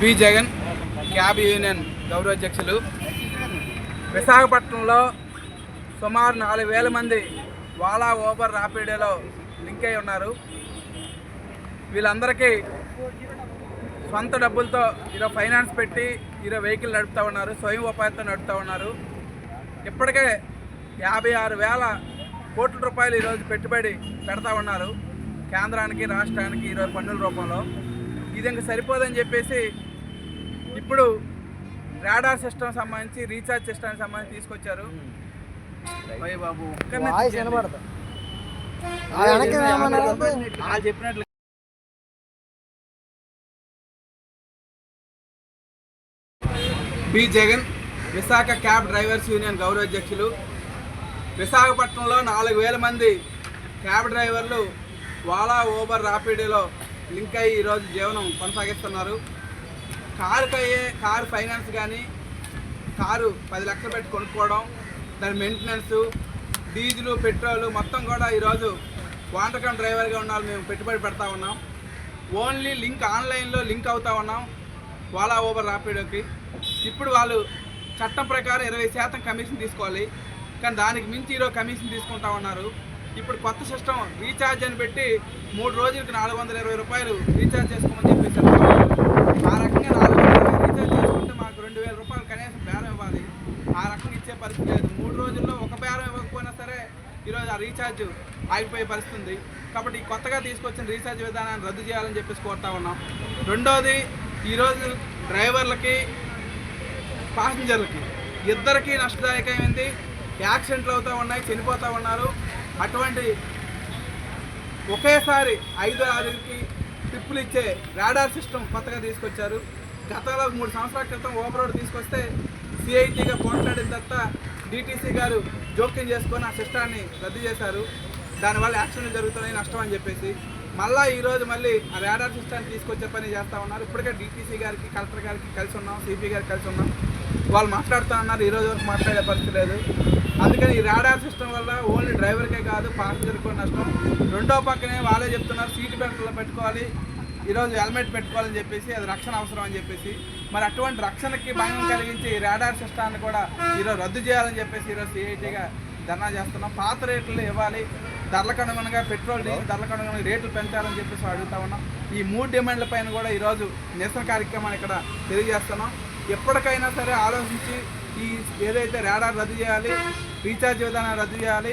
P Jagan cab union గౌరవాధ్యక్షులు విశాఖపట్నంలో సుమారు నాలుగు వేల మంది వాలా ఓబర్ రాపిడోలో లింక్ అయి ఉన్నారు. వీళ్ళందరికీ సొంత డబ్బులతో ఈరోజు ఫైనాన్స్ పెట్టి ఈరోజు వెహికల్ నడుపుతూ ఉన్నారు స్వయం ఉపాధితో నడుపుతూ ఉన్నారు. ఇప్పటికే యాభై ఆరు వేల కోట్ల రూపాయలు ఈరోజు పెట్టుబడి పెడతా ఉన్నారు. కేంద్రానికి రాష్ట్రానికి ఈరోజు పన్నుల రూపంలో. ఇది ఇంకా సరిపోదని చెప్పేసి ఇప్పుడు రాడార్ సిస్టమ్ సంబంధించి రీఛార్జ్ సిస్టమ్ సంబంధించి తీసుకొచ్చారు. బాబు చెప్పినట్లు P. Jagan Visakha cab drivers union గౌరవ అధ్యక్షులు. విశాఖపట్నంలో నాలుగు వేల మంది క్యాబ్ డ్రైవర్లు వాలా ఓబర్ రాపిడోలో లింక్ అయ్యి ఈరోజు జీవనం కొనసాగిస్తున్నారు. కారుకి అయ్యే కారు ఫైనాన్స్ కానీ కారు పది లక్షలు పెట్టి కొనుక్కోవడం దాని మెయింటెనెన్స్ డీజిల్ పెట్రోల్ మొత్తం కూడా ఈరోజు వాంటకం డ్రైవర్గా ఉండాలి మేము పెట్టుబడి పెడతా ఉన్నాం. ఓన్లీ లింక్ ఆన్లైన్లో లింక్ అవుతా ఉన్నాం. వాలా ఓబర్ రాపిడోకి ఇప్పుడు వాళ్ళు చట్టం ప్రకారం ఇరవై శాతం కమిషన్ తీసుకోవాలి. కానీ దానికి మించి ఈరోజు కమిషన్ తీసుకుంటా ఉన్నారు. ఇప్పుడు కొత్త సిస్టమ్ రీఛార్జ్ అని పెట్టి మూడు రోజులకి నాలుగు వందల ఇరవై రూపాయలు రీఛార్జ్ చేసుకోమని చెప్పేసి ఆ రకంగా నాలుగు వందల ఇరవై రీఛార్జ్ చేసుకుంటే మాకు రెండు వేల రూపాయలు కనీసం బేరం ఇవ్వాలి. ఆ రకంగా ఇచ్చే పరిస్థితి లేదు. మూడు రోజుల్లో ఒక బేరం ఇవ్వకపోయినా సరే ఈరోజు ఆ రీఛార్జ్ ఆగిపోయే పరిస్థితి ఉంది కాబట్టి కొత్తగా తీసుకొచ్చిన రీఛార్జ్ విధానాన్ని రద్దు చేయాలని చెప్పేసి కోరుతా ఉన్నాం. రెండోది ఈరోజు డ్రైవర్లకి పాసింజర్లకి ఇద్దరికీ నష్టదాయకమైంది యాక్సిడెంట్లు అవుతూ ఉన్నాయి చనిపోతూ ఉన్నారు. అటువంటి ఒకేసారి ఐదు ఆరుకి ట్రిప్పులు ఇచ్చే రాడార్ సిస్టమ్ కొత్తగా తీసుకొచ్చారు. గతంలో మూడు సంవత్సరాల క్రితం ఓవర్ రోడ్ తీసుకొస్తే సిఐటీగా పోట్లాడిన తర్వాత డిటీసీ గారు జోక్యం చేసుకొని ఆ సిస్టాన్ని రద్దు చేశారు. దానివల్ల యాక్సిడెంట్ జరుగుతున్నాయి నష్టం అని చెప్పేసి. మళ్ళా ఈరోజు మళ్ళీ ఆ రాడార్ సిస్టాన్ని తీసుకొచ్చే పని చేస్తూ ఉన్నారు. ఇప్పటికే డిటీసీ గారికి కలెక్టర్ గారికి కలిసి ఉన్నాం సిపి గారికి కలిసి ఉన్నాం. వాళ్ళు మాట్లాడుతూ ఉన్నారు ఈ రోజు వరకు మాట్లాడే పరిస్థితి లేదు. అందుకని ఈ రాడార్ సిస్టమ్ వల్ల ఓన్లీ డ్రైవర్కే కాదు పాసింజర్కి కూడా నష్టం. రెండో పక్కనే వాళ్ళే చెప్తున్నారు సీట్ బెల్ట్లో పెట్టుకోవాలి. ఈరోజు హెల్మెట్ పెట్టుకోవాలని చెప్పేసి అది రక్షణ అవసరం అని చెప్పేసి మరి అటువంటి రక్షణకి భంగం కలిగించే ఈ రాడార్ సిస్టాన్ని కూడా ఈరోజు రద్దు చేయాలని చెప్పేసి ఈరోజు సిఐటీగా ధర్నా చేస్తున్నాం. పాత రేట్లు ఇవ్వాలి ధరలకు అనుగుణంగా పెట్రోల్ డీజిల్ ధరలకు అనుగుణంగా రేట్లు పెంచాలని చెప్పేసి అడుగుతా ఉన్నాం. ఈ మూడు డిమాండ్ల పైన కూడా ఈరోజు నిరసన కార్యక్రమాన్ని ఇక్కడ తెలియజేస్తున్నాం. ఎప్పటికైనా సరే ఆలోచించి ఈ ఏదైతే రాడార్ రద్దు చేయాలి రీఛార్జ్ విధానం రద్దు చేయాలి